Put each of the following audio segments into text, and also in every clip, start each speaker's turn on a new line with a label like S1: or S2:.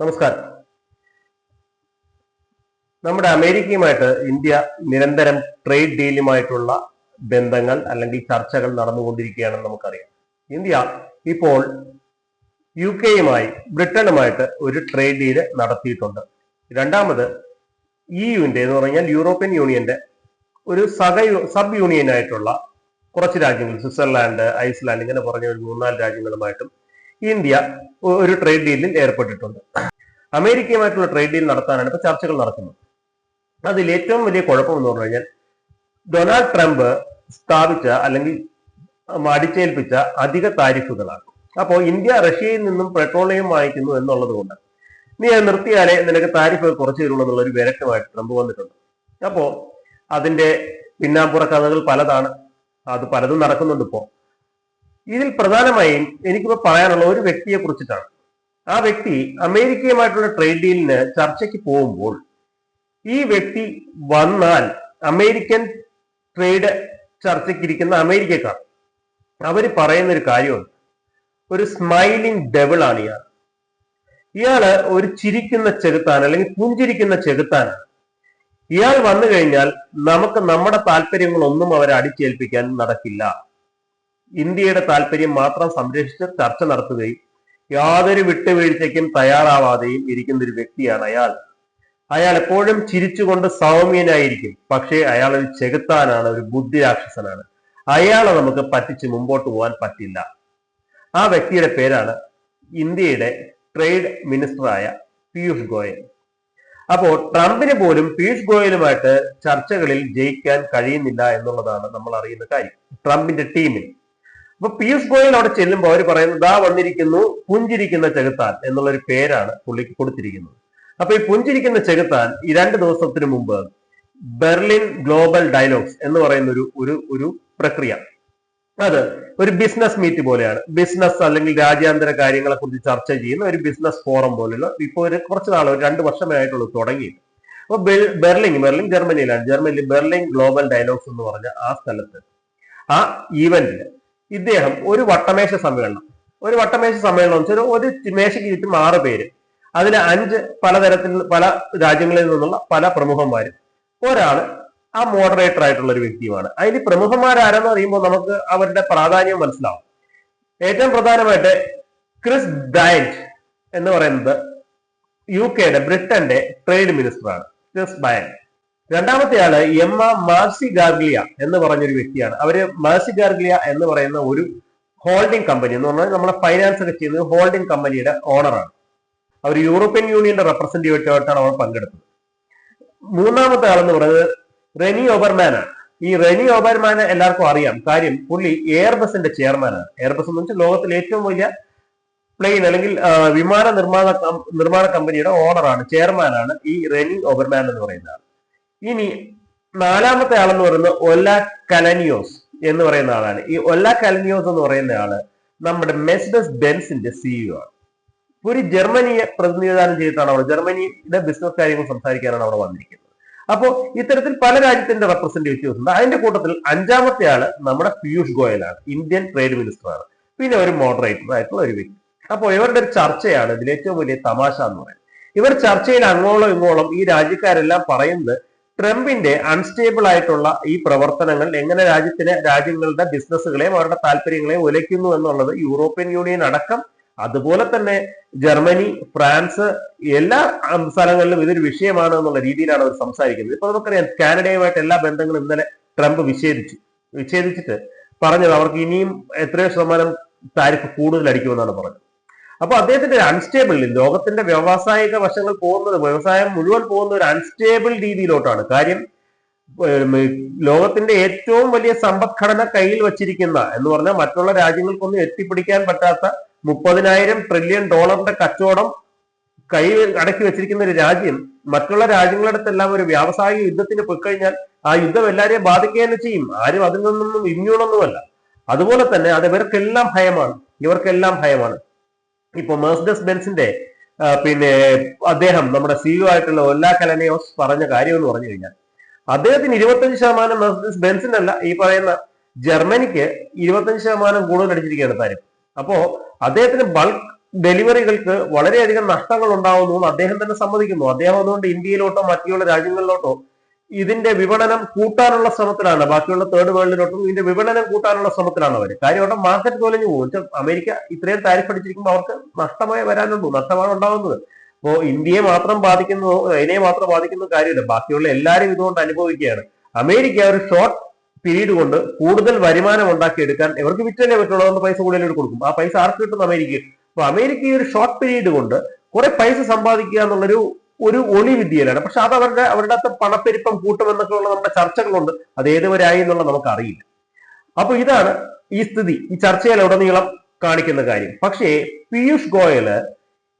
S1: നമസ്കാരം. നമ്മുടെ അമേരിക്കയുമായിട്ട് ഇന്ത്യ നിരന്തരം ട്രേഡ് ഡീലുമായിട്ടുള്ള ബന്ധങ്ങൾ അല്ലെങ്കിൽ ചർച്ചകൾ നടന്നുകൊണ്ടിരിക്കുകയാണെന്ന് നമുക്കറിയാം. ഇന്ത്യ ഇപ്പോൾ യു കെയുമായി ബ്രിട്ടനുമായിട്ട് ഒരു ട്രേഡ് ഡീൽ നടത്തിയിട്ടുണ്ട്. രണ്ടാമത് ഇ യുവിന്റെ എന്ന് പറഞ്ഞാൽ യൂറോപ്യൻ യൂണിയന്റെ ഒരു സഹ സബ് യൂണിയൻ ആയിട്ടുള്ള കുറച്ച് രാജ്യങ്ങൾ സ്വിറ്റ്സർലാൻഡ് ഐസ്ലാൻഡ് ഇങ്ങനെ പറഞ്ഞ ഒരു മൂന്നാൽ രാജ്യങ്ങളുമായിട്ടും ഇന്ത്യ ഒരു ട്രേഡ് ഡീലിൽ ഏർപ്പെട്ടിട്ടുണ്ട്. അമേരിക്കയുമായിട്ടുള്ള ട്രേഡ് ഡീൽ നടത്താനാണ് ഇപ്പൊ ചർച്ചകൾ നടക്കുന്നത്. അതിൽ ഏറ്റവും വലിയ കുഴപ്പം എന്ന് പറഞ്ഞു കഴിഞ്ഞാൽ ഡൊണാൾഡ് ട്രംപ് സ്ഥാപിച്ച അല്ലെങ്കിൽ അടിച്ചേൽപ്പിച്ച അധിക താരിഫുകളാണ്. അപ്പോൾ ഇന്ത്യ റഷ്യയിൽ നിന്നും പെട്രോളിയം വാങ്ങിക്കുന്നു എന്നുള്ളത് കൊണ്ട് നീ അത് നിർത്തിയാലേ നിനക്ക് താരിഫ് കുറച്ച് തരുള്ളൂ എന്നുള്ള ഒരു വിരക്തമായിട്ട് ട്രംപ് വന്നിട്ടുണ്ട്. അപ്പോ അതിന്റെ പിന്നാമ്പുറ കഥകൾ പലതാണ്. അത് പലതും നടക്കുന്നുണ്ട് ഇപ്പോ. ഇതിൽ പ്രധാനമായും എനിക്കിപ്പോ പറയാനുള്ള ഒരു വ്യക്തിയെ കുറിച്ചിട്ടാണ്. ആ വ്യക്തി അമേരിക്കയുമായിട്ടുള്ള ട്രേഡ് ഡീലിന് ചർച്ചയ്ക്ക് പോകുമ്പോൾ ഈ വ്യക്തി വന്നാൽ അമേരിക്കൻ ട്രേഡ് ചർച്ചയ്ക്കിരിക്കുന്ന അമേരിക്കക്കാർ അവർ പറയുന്ന ഒരു കാര്യമുണ്ട്. ഒരു സ്മൈലിംഗ് ഡെവിൾ ആണ് ഇയാൾ. ഇയാൾ ഒരു ചിരിക്കുന്ന ചെകുത്താൻ അല്ലെങ്കിൽ പുഞ്ചിരിക്കുന്ന ചെകുത്താനാണ് ഇയാൾ വന്നു കഴിഞ്ഞാൽ നമുക്ക് നമ്മുടെ താല്പര്യങ്ങളൊന്നും അവരെ അടിച്ചേൽപ്പിക്കാൻ നടക്കില്ല. ഇന്ത്യയുടെ താല്പര്യം മാത്രം സംരക്ഷിച്ച് ചർച്ച നടത്തുകയും യാതൊരു വിട്ടുവീഴ്ചയ്ക്കും തയ്യാറാവാതെയും ഇരിക്കുന്ന ഒരു വ്യക്തിയാണ് അയാൾ. അയാൾ എപ്പോഴും ചിരിച്ചുകൊണ്ട് സൗമ്യനായിരിക്കും. പക്ഷേ അയാൾ ഒരു ചെകുത്താനാണ് ഒരു ബുദ്ധി രാക്ഷസനാണ് അയാളെ നമുക്ക് പറ്റിച്ച് മുമ്പോട്ട് പോകാൻ പറ്റില്ല. ആ വ്യക്തിയുടെ പേരാണ് ഇന്ത്യയുടെ ട്രേഡ് മിനിസ്റ്ററായ പീയൂഷ് ഗോയൽ. അപ്പോൾ ട്രംപിന് പോലും പീയൂഷ് ഗോയലുമായിട്ട് ചർച്ചകളിൽ ജയിക്കാൻ കഴിയുന്നില്ല എന്നുള്ളതാണ് നമ്മൾ അറിയുന്ന കാര്യം. ട്രംപിന്റെ ടീമിന് അപ്പൊ പീയൂഷ് ഗോയൽ അവിടെ ചെല്ലുമ്പോൾ അവർ പറയുന്നത് ദാ വന്നിരിക്കുന്നു പുഞ്ചിരിക്കുന്ന ചെകുത്താൻ എന്നുള്ള ഒരു പേരാണ് പുള്ളിക്ക് കൊടുത്തിരിക്കുന്നത്. അപ്പൊ ഈ പുഞ്ചിരിക്കുന്ന ചെകുത്താൻ ഈ രണ്ട് ദിവസത്തിന് മുമ്പ് ബെർലിൻ ഗ്ലോബൽ ഡയലോഗ്സ് എന്ന് പറയുന്ന ഒരു ഒരു ഒരു പ്രക്രിയ. അത് ഒരു ബിസിനസ് മീറ്റ് പോലെയാണ്. ബിസിനസ് അല്ലെങ്കിൽ രാജ്യാന്തര കാര്യങ്ങളെ കുറിച്ച് ചർച്ച ചെയ്യുന്ന ഒരു ബിസിനസ് ഫോറം പോലുള്ള ഇപ്പോൾ ഒരു കുറച്ച് നാൾ ഒരു രണ്ട് വർഷമായിട്ടുള്ളൂ തുടങ്ങി. അപ്പൊ ബെർലിൻ ബെർലിൻ ജർമ്മനിയിലാണ്. ജർമ്മനിയിൽ ബെർലിൻ ഗ്ലോബൽ ഡയലോഗ്സ് എന്ന് പറഞ്ഞ ആ സ്ഥലത്ത് ആ ഈവന്റിൽ ഇദ്ദേഹം ഒരു വട്ടമേശ സമ്മേളനം. ഒരു വട്ടമേശ സമ്മേളനം എന്ന് വെച്ചാൽ ഒരു മേശയ്ക്ക് ചുറ്റും ആറ് പേര്. അതിൽ അഞ്ച് പലതരത്തിൽ പല രാജ്യങ്ങളിൽ നിന്നുള്ള പല പ്രമുഖന്മാരും. ഒരാൾ ആ മോഡറേറ്റർ ആയിട്ടുള്ള ഒരു വ്യക്തിയുമാണ്. അതിൽ പ്രമുഖന്മാരാരെന്ന് പറയുമ്പോൾ നമുക്ക് അവരുടെ പ്രാധാന്യം മനസ്സിലാവും. ഏറ്റവും പ്രധാനമായിട്ട് ക്രിസ് ഡയന്റ് എന്ന് പറയുന്നത് യു കെയുടെ ബ്രിട്ടന്റെ ട്രേഡ് മിനിസ്റ്ററാണ്. ക്രിസ് ഡയന്റ് രണ്ടാമത്തെ ആൾ എം ആ മാർസി ഗാർഗ്ലിയ എന്ന് പറഞ്ഞൊരു വ്യക്തിയാണ്. അവർ മാർസി ഗാർഗ്ലിയ എന്ന് പറയുന്ന ഒരു ഹോൾഡിംഗ് കമ്പനി എന്ന് പറഞ്ഞാൽ നമ്മളെ ഫൈനാൻസ് ഒക്കെ ചെയ്യുന്നത് ഹോൾഡിംഗ് കമ്പനിയുടെ ഓണറാണ് അവർ യൂറോപ്യൻ യൂണിയന്റെ റെപ്രസെന്റേറ്റീവായിട്ടാണ് അവർ പങ്കെടുത്തത്. മൂന്നാമത്തെ ആളെന്ന് പറയുന്നത് റെനി ഒബർമാനാണ് ഈ റെനി ഓബർമാനെ എല്ലാവർക്കും അറിയാം. കാര്യം പുള്ളി എയർബസിന്റെ ചെയർമാനാണ് എയർബസ് എന്ന് വെച്ചാൽ ലോകത്തിലെ ഏറ്റവും വലിയ പ്ലെയിൻ അല്ലെങ്കിൽ വിമാന നിർമ്മാണ നിർമ്മാണ കമ്പനിയുടെ ഓണറാണ് ചെയർമാനാണ് ഈ റെനി ഓബർമാൻ എന്ന് പറയുന്ന ആൾ ഇനി നാലാമത്തെ ആളെന്ന് പറയുന്നത് ഒല കലനിയോസ് എന്ന് പറയുന്ന ആളാണ്. ഈ ഒല കലനിയോസ് എന്ന് പറയുന്ന ആൾ നമ്മുടെ മെസ്ഡസ് ബെൻസിന്റെ സിഇഒ ആണ്. ഒരു ജർമ്മനിയെ പ്രതിനിധാനം ചെയ്തിട്ടാണ് അവിടെ ജർമ്മനിയുടെ ബിസിനസ് കാര്യങ്ങൾ സംസാരിക്കാനാണ് അവിടെ വന്നിരിക്കുന്നത്. അപ്പോൾ ഇത്തരത്തിൽ പല രാജ്യത്തിന്റെ റെപ്രസെന്റേറ്റീവ്സ് ഉണ്ട്. അതിന്റെ കൂട്ടത്തിൽ അഞ്ചാമത്തെ ആൾ നമ്മുടെ പീയൂഷ് ഗോയലാണ്. ഇന്ത്യൻ ട്രേഡ് മിനിസ്റ്ററാണ് പിന്നെ ഒരു മോഡറേറ്റർ ആയിട്ടുള്ള ഒരു വ്യക്തി. അപ്പോൾ ഇവരുടെ ഒരു ചർച്ചയാണ് ഇതിൽ ഏറ്റവും വലിയ തമാശ എന്ന് പറയുന്നത്. ഇവർ ചർച്ചയിൽ അങ്ങോളം ഇങ്ങോളം ഈ രാജ്യക്കാരെല്ലാം പറയുന്നത് ട്രംപിന്റെ അൺസ്റ്റേബിൾ ആയിട്ടുള്ള ഈ പ്രവർത്തനങ്ങൾ എങ്ങനെ രാജ്യത്തിന് രാജ്യങ്ങളുടെ ബിസിനസ്സുകളെയും അവരുടെ താല്പര്യങ്ങളെയും ഉലയ്ക്കുന്നു എന്നുള്ളത് യൂറോപ്യൻ യൂണിയൻ അടക്കം അതുപോലെ തന്നെ ജർമ്മനി ഫ്രാൻസ് എല്ലാ സ്ഥലങ്ങളിലും ഇതൊരു വിഷയമാണ് എന്നുള്ള രീതിയിലാണ് അവർ സംസാരിക്കുന്നത്. ഇപ്പൊ നമുക്കറിയാം കാനഡയുമായിട്ട് എല്ലാ ബന്ധങ്ങളും ഇന്നലെ ട്രംപ് വിച്ഛേദിച്ചു. വിച്ഛേദിച്ചിട്ട് പറഞ്ഞത് അവർക്ക് ഇനിയും എത്രയോ ശതമാനം താരിഫ് കൂടുതൽ അടിക്കുമെന്നാണ് പറഞ്ഞത്. അപ്പൊ അദ്ദേഹത്തിന്റെ ഒരു അൺസ്റ്റേബിൾ ലോകത്തിന്റെ വ്യാവസായിക വശങ്ങൾ പോകുന്നത് വ്യവസായം മുഴുവൻ പോകുന്ന ഒരു അൺസ്റ്റേബിൾ രീതിയിലോട്ടാണ്. കാര്യം ലോകത്തിന്റെ ഏറ്റവും വലിയ സമ്പദ്ഘടന കയ്യിൽ വച്ചിരിക്കുന്ന എന്ന് പറഞ്ഞാൽ മറ്റുള്ള രാജ്യങ്ങൾക്കൊന്നും എത്തിപ്പിടിക്കാൻ പറ്റാത്ത മുപ്പതിനായിരം ട്രില്യൺ ഡോളറിന്റെ കച്ചവടം കൈ അടക്കി വെച്ചിരിക്കുന്ന ഒരു രാജ്യം മറ്റുള്ള രാജ്യങ്ങളുടെ അടുത്തെല്ലാം ഒരു വ്യാവസായിക യുദ്ധത്തിന് പോയിക്കഴിഞ്ഞാൽ ആ യുദ്ധം എല്ലാവരെയും ബാധിക്കുക തന്നെ ചെയ്യും. ആരും അതിൽ നിന്നൊന്നും ഇമ്മ്യൂണൊന്നുമല്ല. അതുപോലെ തന്നെ അത് ഇവർക്കെല്ലാം ഭയമാണ്. ഇവർക്കെല്ലാം ഭയമാണ്. ഇപ്പൊ മേഴ്സ്ഡസ് ബെൻസിന്റെ പിന്നെ അദ്ദേഹം നമ്മുടെ സിഇഒ ആയിട്ടുള്ള ഒല്ലാ കലനയോസ് പറഞ്ഞ കാര്യം എന്ന് പറഞ്ഞു കഴിഞ്ഞാൽ അദ്ദേഹത്തിന് ഇരുപത്തഞ്ച് ശതമാനം മെഴ്സ്ഡസ് ബെൻസിനല്ല ഈ പറയുന്ന ജർമ്മനിക്ക് ഇരുപത്തഞ്ച് ശതമാനം കൂടുതൽ അടിച്ചിരിക്കുകയാണ് താരം അപ്പോ അദ്ദേഹത്തിന് ബൾക്ക് ഡെലിവറികൾക്ക് വളരെയധികം നഷ്ടങ്ങൾ ഉണ്ടാവുന്നു അദ്ദേഹം തന്നെ സമ്മതിക്കുന്നു. അദ്ദേഹം അതുകൊണ്ട് ഇന്ത്യയിലോട്ടോ മറ്റുള്ള രാജ്യങ്ങളിലോട്ടോ ഇതിന്റെ വിപണനം കൂട്ടാനുള്ള ശ്രമത്തിലാണ്. ബാക്കിയുള്ള തേർഡ് വേൾഡിലോട്ടും ഇതിന്റെ വിപണനം കൂട്ടാനുള്ള ശ്രമത്തിലാണ് അവർ കാര്യം അവിടെ മാർക്കറ്റ് തൊലഞ്ഞു പോകും. അമേരിക്ക ഇത്രയും താരിഫ് അടിച്ചിരിക്കുമ്പോൾ അവർക്ക് നഷ്ടമായി വരാനുള്ളൂ നഷ്ടമാണ് ഉണ്ടാകുന്നത് അപ്പോ ഇന്ത്യയെ മാത്രം ബാധിക്കുന്നു അതിനെ മാത്രം ബാധിക്കുന്ന കാര്യമില്ല. ബാക്കിയുള്ള എല്ലാവരും ഇതുകൊണ്ട് അനുഭവിക്കുകയാണ്. അമേരിക്ക ഒരു ഷോർട്ട് പീരീഡ് കൊണ്ട് കൂടുതൽ വരുമാനം ഉണ്ടാക്കിയെടുക്കാൻ ഇവർക്ക് വിറ്റല്ലേ പറ്റുള്ളൂ അതുകൊണ്ട് പൈസ കൂടുതൽ കൊടുക്കും. ആ പൈസ ആർക്ക് കിട്ടുന്ന അമേരിക്ക. അപ്പൊ അമേരിക്ക ഈ ഒരു ഷോർട്ട് പീരീഡ് കൊണ്ട് കുറെ പൈസ സമ്പാദിക്കുക എന്നുള്ളൊരു ഒരു ഒളി വിദ്യയിലാണ്. പക്ഷെ അത് അവരുടെ അവരുടെ അകത്ത് പണപ്പെരുപ്പം കൂട്ടുമെന്നൊക്കെ ഉള്ള നമ്മുടെ ചർച്ചകളുണ്ട്. അത് ഏതുവരായി എന്നുള്ള നമുക്ക് അറിയില്ല അപ്പൊ ഇതാണ് ഈ സ്ഥിതി. ഈ ചർച്ചയിൽ ഉടനീളം കാണിക്കുന്ന കാര്യം. പക്ഷേ പീയൂഷ് ഗോയൽ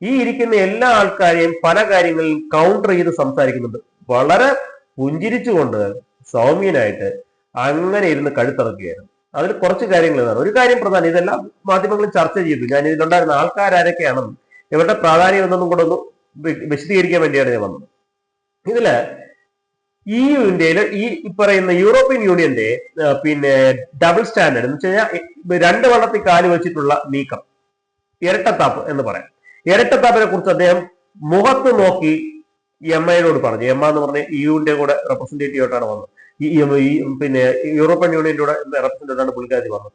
S1: ഈ ഇരിക്കുന്ന എല്ലാ ആൾക്കാരെയും പല കാര്യങ്ങളിൽ കൗണ്ടർ ചെയ്ത് സംസാരിക്കുന്നുണ്ട്. വളരെ പുഞ്ചിരിച്ചുകൊണ്ട് സൗമ്യനായിട്ട് അങ്ങനെ ഇരുന്ന് കഴുത്തിറക്കുകയായിരുന്നു അതിൽ കുറച്ച് കാര്യങ്ങൾ ഇതാണ് ഒരു കാര്യം പ്രധാനം ഇതെല്ലാം മാധ്യമങ്ങളിൽ ചർച്ച ചെയ്തു. ഞാൻ ഇതിലുണ്ടായിരുന്ന ആൾക്കാരൊക്കെയാണെന്നും ഇവരുടെ പ്രാധാന്യം എന്നൊന്നും കൂടെ ഒന്ന് വിശദീകരിക്കാൻ വേണ്ടിയാണ് ഞാൻ വന്നത്. ഇതിൽ ഈ ഇന്ത്യയിൽ ഈ പറയുന്ന യൂറോപ്യൻ യൂണിയന്റെ പിന്നെ ഡബിൾ സ്റ്റാൻഡേർഡ് എന്ന് വെച്ച് കഴിഞ്ഞാൽ രണ്ട് വള്ളത്തിൽ കാൽ വെച്ചിട്ടുള്ള നീക്കം. ഇരട്ടത്താപ്പ് എന്ന് പറയാം. ഇരട്ടത്താപ്പിനെ കുറിച്ച് അദ്ദേഹം മുഖത്ത് നോക്കി എം ഐനോട് പറഞ്ഞു. എം എന്ന് പറഞ്ഞ യുവിന്റെ കൂടെ റെപ്രസെന്റേറ്റീവ് ആയിട്ടാണ് വന്നത്. ഈ പിന്നെ യൂറോപ്യൻ യൂണിയന്റെ കൂടെ റെപ്രസെന്റേറ്റീവ് ആണ് പുള്ളിക്കാരി വന്നത്.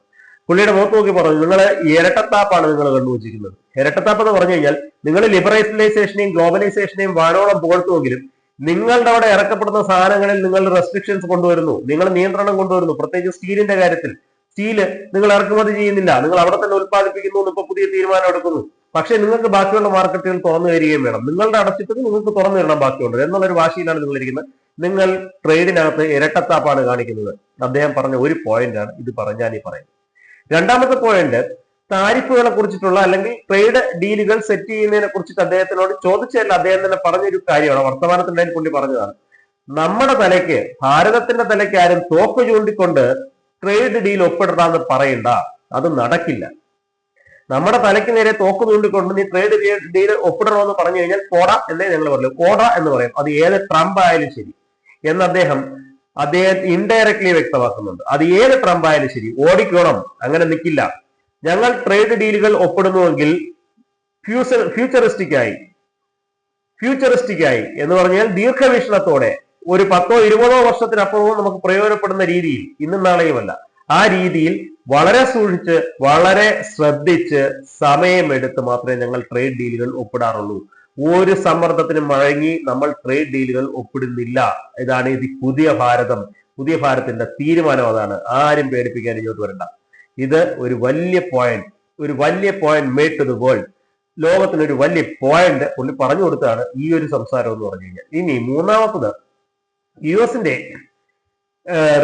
S1: പുള്ളിയുടെ മുഖത്ത് നോക്കി പറഞ്ഞു നിങ്ങൾ ഇരട്ടത്താപ്പാണ് നിങ്ങൾ കണ്ടുവച്ചിരിക്കുന്നത്. ഇരട്ടത്താപ്പ് എന്ന് പറഞ്ഞു കഴിഞ്ഞാൽ നിങ്ങൾ ലിബറലൈസേഷനെയും ഗ്ലോബലൈസേഷനെയും വാനോളം പുകഴ്ത്തുമെങ്കിലും നിങ്ങളുടെ അവിടെ ഇറക്കപ്പെടുന്ന സാധനങ്ങളിൽ നിങ്ങൾ റെസ്ട്രിക്ഷൻസ് കൊണ്ടുവരുന്നു. നിങ്ങൾ നിയന്ത്രണം കൊണ്ടുവരുന്നു. പ്രത്യേകിച്ച് സ്റ്റീലിന്റെ കാര്യത്തിൽ. സ്റ്റീൽ നിങ്ങൾ ഇറക്കുമതി ചെയ്യുന്നില്ല. നിങ്ങൾ അവിടെ തന്നെ ഉത്പാദിപ്പിക്കുന്നു എന്ന് ഇപ്പൊ പുതിയ തീരുമാനം എടുക്കുന്നു. പക്ഷേ നിങ്ങൾക്ക് ബാക്കിയുള്ള മാർക്കറ്റുകൾ തുറന്നു തരികയും വേണം. നിങ്ങളുടെ അടച്ചിട്ട് നിങ്ങൾക്ക് തുറന്നു തരണം ബാക്കിയുണ്ട്. എന്നുള്ളൊരു വാശിയിലാണ് നിങ്ങൾ ഇരിക്കുന്നത്. നിങ്ങൾ ട്രേഡിനകത്ത് ഇരട്ടത്താപ്പാണ് കാണിക്കുന്നത്. അദ്ദേഹം പറഞ്ഞ ഒരു പോയിന്റാണ് ഇത് പറഞ്ഞാൽ ഈ പറയുന്നത്. രണ്ടാമത്തെ പോയിന്റ് താരിഫുകളെ കുറിച്ചിട്ടുള്ള അല്ലെങ്കിൽ ട്രേഡ് ഡീലുകൾ സെറ്റ് ചെയ്യുന്നതിനെ കുറിച്ചിട്ട് അദ്ദേഹത്തിനോട് ചോദിച്ചതല്ല അദ്ദേഹം തന്നെ പറഞ്ഞൊരു കാര്യമാണ്. വർത്തമാനത്തിന്റെ പുള്ളി പറഞ്ഞതാണ്. നമ്മുടെ തലയ്ക്ക് ഭാരതത്തിന്റെ തലയ്ക്ക് ആരും തോക്ക് ചൂണ്ടിക്കൊണ്ട് ട്രേഡ് ഡീൽ ഒപ്പിടണമെന്ന് പറയണ്ട. അത് നടക്കില്ല. നമ്മുടെ തലയ്ക്ക് നേരെ തോക്ക് ചൂണ്ടിക്കൊണ്ട് നീ ട്രേഡ് ഡീൽ ഒപ്പിടണമെന്ന് പറഞ്ഞു കഴിഞ്ഞാൽ കോട എന്നേ ഞങ്ങൾ പറയൂ. കോട എന്ന് പറയും. അത് ഏത് ട്രംപ് ആയാലും ശരി. എന്ന് അദ്ദേഹം അദ്ദേഹം ഇൻഡയറക്ട്ലി വ്യക്തമാക്കുന്നുണ്ട്. അത് ഏത് ട്രംപ് ആയാലും ശരി ഓടിക്കോണം അങ്ങനെ നിൽക്കില്ല ഞങ്ങൾ ട്രേഡ് ഡീലുകൾ ഒപ്പിടുന്നുവെങ്കിൽ ഫ്യൂച്ചർ ഫ്യൂച്ചറിസ്റ്റിക് ആയി എന്ന് പറഞ്ഞാൽ ദീർഘവീക്ഷണത്തോടെ ഒരു പത്തോ ഇരുപതോ വർഷത്തിനപ്പുറവും നമുക്ക് പ്രയോജനപ്പെടുന്ന രീതിയിൽ ഇന്നും നാളെയുമല്ല. ആ രീതിയിൽ വളരെ സൂക്ഷിച്ച് വളരെ ശ്രദ്ധിച്ച് സമയമെടുത്ത് മാത്രമേ ഞങ്ങൾ ട്രേഡ് ഡീലുകൾ ഒപ്പിടാറുള്ളൂ. ഒരു സമ്മർദ്ദത്തിനും വഴങ്ങി നമ്മൾ ട്രേഡ് ഡീലുകൾ ഒപ്പിടുന്നില്ല. ഇതാണ് ഇത് പുതിയ ഭാരതം. പുതിയ ഭാരതത്തിന്റെ തീരുമാനം അതാണ്. ആരും പേടിപ്പിക്കാൻ ഇങ്ങോട്ട് വരണ്ട. ഇത് ഒരു വലിയ പോയിന്റ് ഒരു വലിയ point made to the world ലോകത്തിന് ഒരു വലിയ പോയിന്റ് പുള്ളി പറഞ്ഞു കൊടുത്താണ് ഈ ഒരു സംസാരം എന്ന് പറഞ്ഞു കഴിഞ്ഞാൽ. ഇനി മൂന്നാമത്തത് യു എസിന്റെ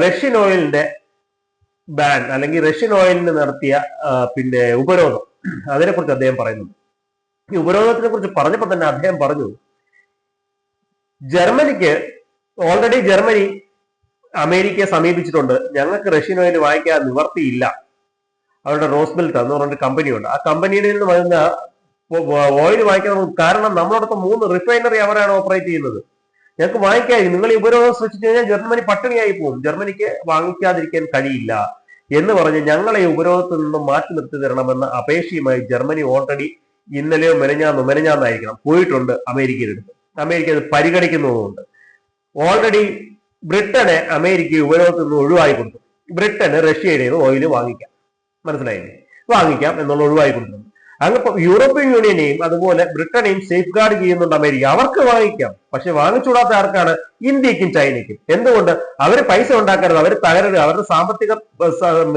S1: റഷ്യൻ ഓയിലിന്റെ ബാൻ അല്ലെങ്കിൽ റഷ്യൻ ഓയിലിന് നടത്തിയ പിന്നെ ഉപരോധം. അതിനെക്കുറിച്ച് അദ്ദേഹം പറയുന്നുണ്ട്. ഈ ഉപരോധത്തിനെ കുറിച്ച് പറഞ്ഞപ്പോൾ തന്നെ അദ്ദേഹം പറഞ്ഞു ജർമ്മനിക്ക് ഓൾറെഡി ജർമ്മനി അമേരിക്കയെ സമീപിച്ചിട്ടുണ്ട്. ഞങ്ങൾക്ക് റഷ്യൻ ഓയിൽ വാങ്ങിക്കാൻ നിവർത്തിയില്ല. അവരുടെ റോസ്ബെൽറ്റ് എന്ന് പറഞ്ഞൊരു കമ്പനിയുണ്ട്. ആ കമ്പനിയിൽ നിന്ന് വരുന്ന ഓയിൽ വാങ്ങിക്കാൻ കാരണം നമ്മളോടൊപ്പം മൂന്ന് റിഫൈനറി അവരാണ് ഓപ്പറേറ്റ് ചെയ്യുന്നത്. ഞങ്ങൾക്ക് വാങ്ങിക്കായി. നിങ്ങൾ ഈ ഉപരോധം സൃഷ്ടിച്ചു കഴിഞ്ഞാൽ ജർമ്മനി പട്ടിണിയായി പോകും. ജർമ്മനിക്ക് വാങ്ങിക്കാതിരിക്കാൻ കഴിയില്ല എന്ന് പറഞ്ഞ് ഞങ്ങളെ ഈ ഉപരോധത്തിൽ നിന്നും മാറ്റി നിർത്തി തരണമെന്ന അപേക്ഷയുമായി ജർമ്മനി ഓൾറെഡി ഇന്നലെയോ മെനഞ്ഞാന്നോ മെനഞ്ഞാന്നായിരിക്കണം. പോയിട്ടുണ്ട് അമേരിക്കയുടെ അടുത്ത് അമേരിക്ക അത് പരിഗണിക്കുന്നതുകൊണ്ട്. ഓൾറെഡി ബ്രിട്ടനെ അമേരിക്ക ഉപയോഗത്തിൽ നിന്ന് ഒഴിവായി കൊടുത്തു. ബ്രിട്ടന് റഷ്യയുടെ ഓയിൽ വാങ്ങിക്കാം. മനസ്സിലായില്ലേ? വാങ്ങിക്കാം എന്നുള്ള ഒഴിവായി കൊടുക്കുന്നു. അങ്ങ് യൂറോപ്യൻ യൂണിയനെയും അതുപോലെ ബ്രിട്ടനെയും സേഫ് ഗാർഡ് ചെയ്യുന്നുണ്ട് അമേരിക്ക. അവർക്ക് വാങ്ങിക്കാം. പക്ഷെ വാങ്ങിച്ചൂടാത്ത ആർക്കാണ്? ഇന്ത്യക്കും ചൈനയ്ക്കും. എന്തുകൊണ്ട്? അവർ പൈസ ഉണ്ടാക്കരുത്. അവർ തകരരുത്. അവരുടെ സാമ്പത്തിക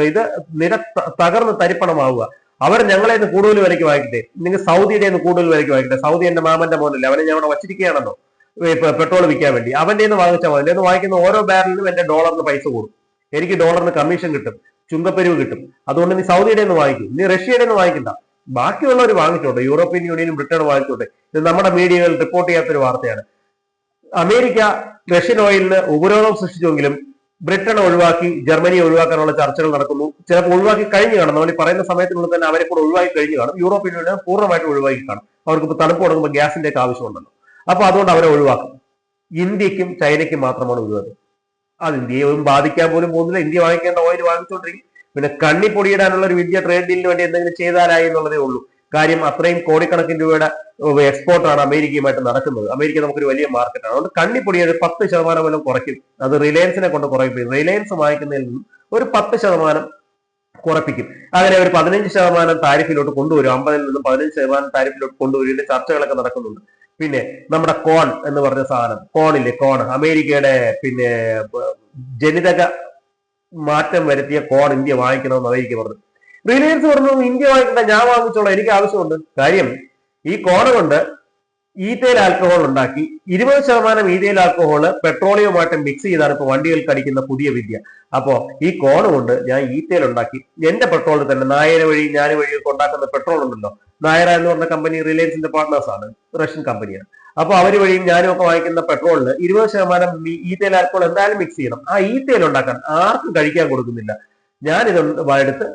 S1: ഇത് നിര തകർന്ന് തരിപ്പണമാവുക. അവർ ഞങ്ങളെ നിന്ന് കൂടുതൽ വിലയ്ക്ക് വാങ്ങിക്കട്ടെ. നിങ്ങൾ സൗദിയുടെ നിന്ന് കൂടുതൽ വിലയ്ക്ക് വാങ്ങിക്കട്ടെ. സൗദി എന്റെ മാമന്റെ മോനല്ലേ അവനെ ഞാൻ അവിടെ പെട്രോൾ വിൽക്കാൻ വേണ്ടി. അവന്റെ നിന്ന് വാങ്ങിച്ചാൽ മതി. എന്ന് വാങ്ങിക്കുന്ന ഓരോ ബാരലിനും എന്റെ ഡോളറിന് പൈസ കൂടും. എനിക്ക് ഡോളറിന് കമ്മീഷൻ കിട്ടും ചുങ്കപ്പെരിവ് കിട്ടും. അതുകൊണ്ട് നീ സൗദിയുടെ നിന്ന് വാങ്ങിക്കും. നീ റഷ്യയുടെ നിന്ന് വാങ്ങിക്കണ്ട. ബാക്കിയുള്ളവർ വാങ്ങിച്ചോട്ടെ. യൂറോപ്യൻ യൂണിയനും ബ്രിട്ടനും വാങ്ങിച്ചോട്ടെ. ഇത് നമ്മുടെ മീഡിയകൾ റിപ്പോർട്ട് ചെയ്യാത്തൊരു വാർത്തയാണ്. അമേരിക്ക റഷ്യൻ ഓയിലിന് ഉപരോധം സൃഷ്ടിച്ചുവെങ്കിലും ബ്രിട്ടൻ ഒഴിവാക്കി ജർമ്മനിയെ ഒഴിവാക്കാനുള്ള ചർച്ചകൾ നടക്കുന്നു. ചിലപ്പോൾ ഒഴിവാക്കി കഴിഞ്ഞു കാണും. നമ്മൾ ഈ പറയുന്ന സമയത്തിനുള്ളിൽ തന്നെ അവരെ കൂടെ ഒഴിവാക്കി കഴിഞ്ഞു കാണും. യൂറോപ്യൻ യൂണിയൻ പൂർണമായിട്ട് ഒഴിവാക്കി കാണും. അവർക്ക് ഇപ്പോൾ തണുപ്പ് തുടങ്ങുമ്പോൾ ഗ്യാസിന്റെ ഒക്കെ ആവശ്യമുണ്ടല്ലോ. അപ്പൊ അതുകൊണ്ട് അവരെ ഒഴിവാക്കും. ഇന്ത്യക്കും ചൈനയ്ക്കും മാത്രമാണ് ഒഴിവാക്കുന്നത് അത് ഇന്ത്യയും ബാധിക്കാൻ പോലും പോകുന്നില്ല. ഇന്ത്യ വാങ്ങിക്കേണ്ട ഓയിൽ വാങ്ങിച്ചുകൊണ്ടിരിക്കും പിന്നെ കണ്ണി പൊടിയിടാനുള്ള ഒരു വിദ്യ ട്രേഡ് ഡീലിന് വേണ്ടി എന്തെങ്കിലും ചെയ്താലായി എന്നുള്ളതേ ഉള്ളൂ. കാര്യം അത്രയും കോടിക്കണക്കിന് രൂപയുടെ എക്സ്പോർട്ടാണ് അമേരിക്കയുമായിട്ട് നടക്കുന്നത്. അമേരിക്ക നമുക്കൊരു വലിയ മാർക്കറ്റാണ് അതുകൊണ്ട് കണ്ണിപ്പൊടി ഒരു പത്ത് ശതമാനം വല്ലതും കുറയ്ക്കും. അത് റിലയൻസിനെ കൊണ്ട് കുറയ്ക്കും. റിലയൻസ് വാങ്ങിക്കുന്നതിൽ നിന്നും ഒരു പത്ത് ശതമാനം കുറപ്പിക്കും. അങ്ങനെ ഒരു പതിനഞ്ച് ശതമാനം താരിഫിലോട്ട് കൊണ്ടുവരും. അമ്പതിൽ നിന്നും പതിനഞ്ച് ശതമാനം താരിഫിലോട്ട് കൊണ്ടുവരും. ഇതിന്റെ ചർച്ചകളൊക്കെ നടക്കുന്നുണ്ട്. പിന്നെ നമ്മുടെ കോൺ എന്ന് പറഞ്ഞ സാധനം. കോണില്ലേ കോൺ അമേരിക്കയുടെ പിന്നെ ജനിതക മാറ്റം വരുത്തിയ കോൺ ഇന്ത്യ വാങ്ങിക്കണമെന്ന് അമേരിക്ക പറഞ്ഞു റിലയൻസ് പറഞ്ഞു ഇന്ത്യ വാങ്ങിക്കണ്ട ഞാൻ വാങ്ങിച്ചോളാം എനിക്ക് ആവശ്യമുണ്ട്. കാര്യം ഈ കോട കൊണ്ട് ഈതേൽ ആൽക്കഹോൾ ഉണ്ടാക്കി ഇരുപത് ശതമാനം ഈതേൽ ആൽക്കഹോൾ പെട്രോളിയവുമായിട്ട് മിക്സ് ചെയ്താണ് ഇപ്പൊ വണ്ടികൾക്ക് അടിക്കുന്ന പുതിയ വിദ്യ. അപ്പോ ഈ കോണ കൊണ്ട് ഞാൻ ഈതേൽ ഉണ്ടാക്കി. എന്റെ പെട്രോളിൽ തന്നെ നായര വഴി ഞാൻ വഴിയൊക്കെ ഉണ്ടാക്കുന്ന പെട്രോൾ ഉണ്ടല്ലോ. നായര എന്ന് പറഞ്ഞ കമ്പനി റിലയൻസിന്റെ പാർട്ട്നേഴ്സ് ആണ്. റഷ്യൻ കമ്പനിയാണ് അപ്പൊ അവർ വഴിയും ഞാനും ഒക്കെ വാങ്ങിക്കുന്ന പെട്രോളിന് ഇരുപത് ശതമാനം ഈതേൽ ആൽക്കഹോൾ എന്തായാലും മിക്സ് ചെയ്യണം. ആ ഈതേൽ ഉണ്ടാക്കാൻ ആർക്കും കഴിക്കാൻ കൊടുക്കുന്നില്ല. ഞാൻ ഇത് എടുത്ത്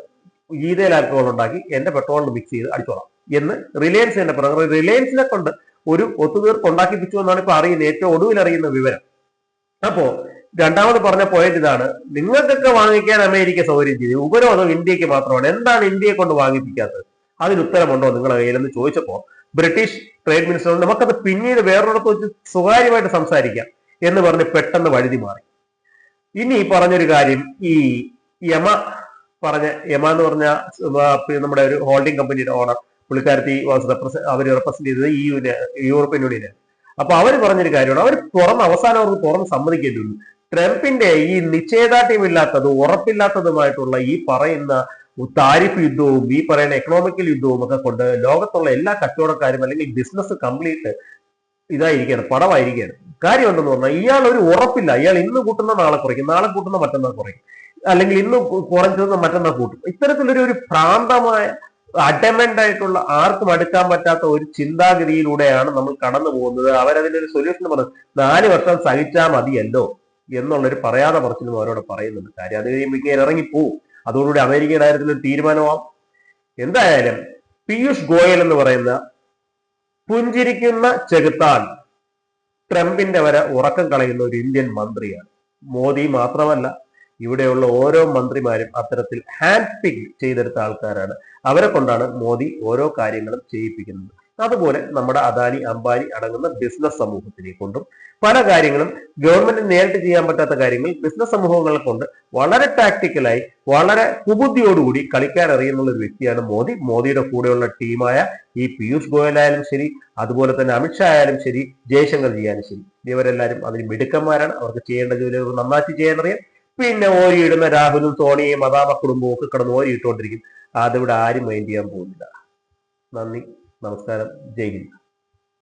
S1: ഈതേൽ ആൽക്കഹോൾ ഉണ്ടാക്കി എന്റെ പെട്രോളിൽ മിക്സ് ചെയ്ത് അടിച്ചോളാം. എന്ന് റിലയൻസ് തന്നെ പറഞ്ഞു. റിലയൻസിനെ കൊണ്ട് ഒരു ഒത്തുതീർപ്പ് ഉണ്ടാക്കിപ്പിച്ചു എന്നാണ് ഇപ്പൊ അറിയുന്നത് ഏറ്റവും ഒടുവിൽ അറിയുന്ന വിവരം. അപ്പോ രണ്ടാമത് പറഞ്ഞ പോയിന്റ് ഇതാണ് നിങ്ങൾക്കൊക്കെ വാങ്ങിക്കാൻ അമേരിക്ക സൗകര്യം ചെയ്തു. ഉപരോധം ഇന്ത്യയ്ക്ക് മാത്രമാണ്. എന്താണ് ഇന്ത്യയെ കൊണ്ട് വാങ്ങിപ്പിക്കാത്തത്? അതിന് ഉത്തരമുണ്ടോ നിങ്ങളുടെ കയ്യിലെന്ന് ചോദിച്ചപ്പോ ബ്രിട്ടീഷ് ട്രേഡ് മിനിസ്റ്റർ നമുക്കത് പിന്നീട് വേറൊരിടത്ത് വെച്ച് സ്വകാര്യമായിട്ട് സംസാരിക്കാം എന്ന് പറഞ്ഞ് പെട്ടെന്ന് വഴുതി മാറി. ഇനി ഈ പറഞ്ഞൊരു കാര്യം ഈ യമ പറഞ്ഞ യമ എന്ന് പറഞ്ഞ നമ്മുടെ ഒരു ഹോൾഡിംഗ് കമ്പനിയുടെ ഓണർ പുള്ളിക്കാരത്തി വാസ് റെപ്രസെ അവർ റെപ്രസെന്റ് ചെയ്തത് ഈ യൂറോപ്യൻ യൂണിയനെ അപ്പൊ അവർ പറഞ്ഞൊരു കാര്യമാണ് അവർ തുറന്ന് അവസാനം അവർക്ക് തുറന്ന് സമ്മതിക്കേണ്ടി വന്നു. ട്രംപിന്റെ ഈ നിശ്ചയദാർഢ്യമില്ലാത്തതും ഉറപ്പില്ലാത്തതുമായിട്ടുള്ള ഈ പറയുന്ന താരിഫ് യുദ്ധവും ഈ പറയുന്ന എക്കണോമിക്കൽ യുദ്ധവും ഒക്കെ കൊണ്ട് ലോകത്തുള്ള എല്ലാ കച്ചവടക്കാരും അല്ലെങ്കിൽ ബിസിനസ് കംപ്ലീറ്റ് ഇതായിരിക്കുകയാണ് പടമായിരിക്കുകയാണ് കാര്യം എന്തെന്ന് പറഞ്ഞാൽ ഇയാൾ ഒരു ഉറപ്പില്ല. ഇയാൾ ഇന്ന് കൂട്ടുന്ന നാളെ കുറയ്ക്കും നാളെ കൂട്ടുന്ന മറ്റന്നാൾ കുറയ്ക്കും. അല്ലെങ്കിൽ ഇന്ന് കുറഞ്ഞത് മറ്റന്നാൾ കൂട്ടും. ഇത്തരത്തിലൊരു ഒരു ഭ്രാന്തമായ അഡമെന്റ് ആയിട്ടുള്ള ആർക്കും അടുക്കാൻ പറ്റാത്ത ഒരു ചിന്താഗതിയിലൂടെയാണ് നമ്മൾ കടന്നു പോകുന്നത്. അവരതിനൊരു സൊല്യൂഷൻ പറഞ്ഞു നാല് വർഷം സഹിച്ചാൽ മതിയല്ലോ എന്നുള്ളൊരു പറയാതെ പറച്ചിലും അവരോട് പറയുന്നുണ്ട്. കാര്യം അത് കഴിയുമ്പോൾ ഇറങ്ങിപ്പോവും. അതോടുകൂടി അമേരിക്കയുടെ കാര്യത്തിൽ ഒരു തീരുമാനമാവും. എന്തായാലും പീയൂഷ് ഗോയൽ എന്ന് പറയുന്ന പുഞ്ചിരിക്കുന്ന ചെകുത്താൻ ട്രംപിന്റെ വരെ ഉറക്കം കളയുന്ന ഒരു ഇന്ത്യൻ മന്ത്രിയാണ്. മോദി മാത്രമല്ല ഇവിടെയുള്ള ഓരോ മന്ത്രിമാരും അത്തരത്തിൽ ഹാൻഡ് പിക്ക് ചെയ്തെടുത്ത ആൾക്കാരാണ്. അവരെ കൊണ്ടാണ് മോദി ഓരോ കാര്യങ്ങളും ചെയ്യിപ്പിക്കുന്നത്. അതുപോലെ നമ്മുടെ അദാനി അംബാനി അടങ്ങുന്ന ബിസിനസ് സമൂഹത്തിനെ കൊണ്ടും പല കാര്യങ്ങളും ഗവൺമെന്റ് നേരിട്ട് ചെയ്യാൻ പറ്റാത്ത കാര്യങ്ങൾ ബിസിനസ് സമൂഹങ്ങളെ കൊണ്ട് വളരെ ടാക്ടിക്കലായി വളരെ കുബുദ്ധിയോടുകൂടി കളിക്കാൻ അറിയുന്ന ഒരു വ്യക്തിയാണ് മോദി. മോദിയുടെ കൂടെയുള്ള ടീമായ ഈ പീയൂഷ് ഗോയലായാലും ശരി അതുപോലെ തന്നെ അമിത്ഷാ ആയാലും ശരി ജയശങ്കർ ചെയ്യാനും ശരി. ഇവരെല്ലാവരും അതിന് മിടുക്കന്മാരാണ്. അവർക്ക് ചെയ്യേണ്ട ജോലി നന്നാക്കി ചെയ്യാൻ അറിയാം. പിന്നെ ഓരിയിടുന്ന രാഹുലും സോണിയും അതാമ കുടുംബവും ഒക്കെ കിടന്ന് ഓരിയിട്ടുകൊണ്ടിരിക്കും അതിവിടെ ആരും മൈൻഡ് ചെയ്യാൻ പോകുന്നില്ല. നന്ദി. നമസ്കാരം. ജയ് ഹിന്ദ്.